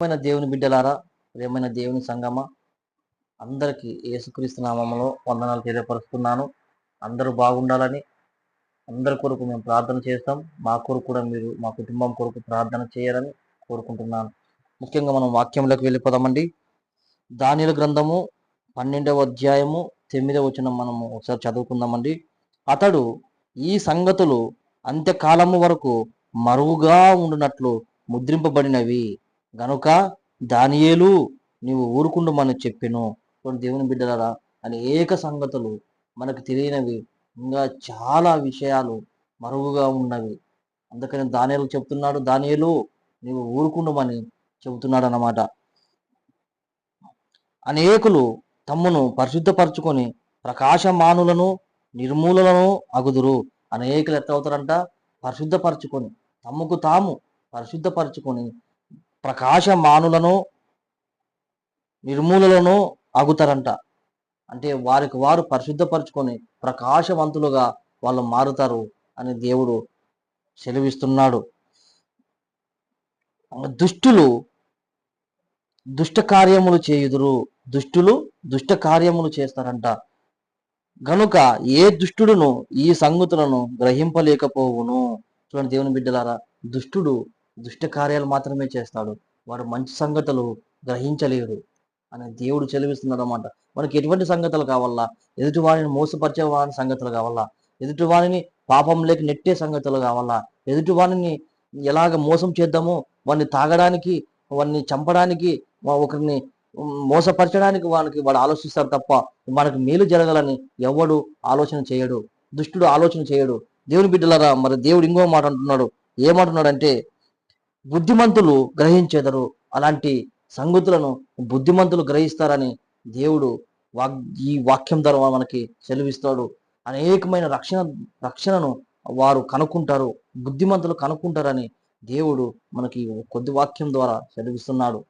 ప్రేమైన దేవుని బిడ్డలారా ప్రేమైన దేవుని సంగమ అందరికీ యేసుక్రీస్తు నామంలో వందనాలు తెలియపరుస్తున్నాను. అందరూ బాగుండాలని అందరి కొరకు మేము ప్రార్థన చేస్తాం. మా కొరకు కూడా మీరు మా కుటుంబం కొరకు ప్రార్థన చేయాలని కోరుకుంటున్నాను. ముఖ్యంగా మనం వాక్యంలోకి వెళ్ళిపోదామండి. దానిల గ్రంథము పన్నెండవ అధ్యాయము తొమ్మిదవ వచనం మనము ఒకసారి చదువుకుందామండి. అతడు ఈ సంగతులు అంత్యకాలము వరకు మరువుగా ఉండినట్లు ముద్రింపబడినవి. గనుక దానియేలు నీవు ఊరుకుండమని చెప్పెను. కొన్ని దేవుని బిడ్డలారా అనేక సంగతులు మనకు తెలియనివి ఇంకా చాలా విషయాలు మరుగుగా ఉన్నవి. అందుకని దానియలు చెప్తున్నాడు దానియేలు నీవు ఊరుకుండమని చెబుతున్నాడు అన్నమాట అనేకులు తమ్మును పరిశుద్ధపరచుకొని ప్రకాశమానులను నిర్మూలలను అగుదురు. అనేకులు ఎట్లవుతారంట? పరిశుద్ధపరచుకొని తమకు తాము పరిశుద్ధపరచుకొని ప్రకాశమానులను నిర్మూలలను ఆగుతారంట. అంటే వారికి వారు పరిశుద్ధపరచుకొని ప్రకాశవంతులుగా వాళ్ళు మారుతారు అని దేవుడు సెలవిస్తున్నాడు. దుష్టులు దుష్ట కార్యములు చేయుదురు. దుష్టులు దుష్ట కార్యములు చేస్తారంట. గనుక ఏ దుష్టుడును ఈ సంగతులను గ్రహింపలేకపోవును. చూడండి దేవుని బిడ్డలారా దుష్టుడు దుష్ట కార్యాలు మాత్రమే చేస్తాడు. వాడు మంచి సంగతులు గ్రహించలేడు అని దేవుడు చెలివిస్తున్నాడు అనమాట మనకి ఎటువంటి సంగతులు కావాలా? ఎదుటివాడిని మోసపరిచే వారి సంగతులు కావాలా? ఎదుటి వారిని లేక నెట్టే సంగతులు కావాలా? ఎదుటి వారిని ఎలాగ మోసం చేద్దామో వాడిని తాగడానికి వాడిని చంపడానికి ఒకరిని మోసపరచడానికి వానికి వాడు ఆలోచిస్తారు తప్ప మనకు మేలు జరగాలని ఎవడు ఆలోచన చేయడు. దుష్టుడు ఆలోచన చేయడు. దేవుని బిడ్డలారా మరి దేవుడు ఇంకో మాట అంటున్నాడు. ఏమంటున్నాడంటే బుద్ధిమంతులు గ్రహించెదరు. అలాంటి సంగతులను బుద్ధిమంతులు గ్రహిస్తారని దేవుడు వాగ్ ఈ వాక్యం ద్వారా మనకి సెలవిస్తాడు. అనేకమైన రక్షణ రక్షణను వారు కనుక్కుంటారు. బుద్ధిమంతులు కనుక్కుంటారని దేవుడు మనకి కొద్ది వాక్యం ద్వారా సెలవిస్తున్నాడు.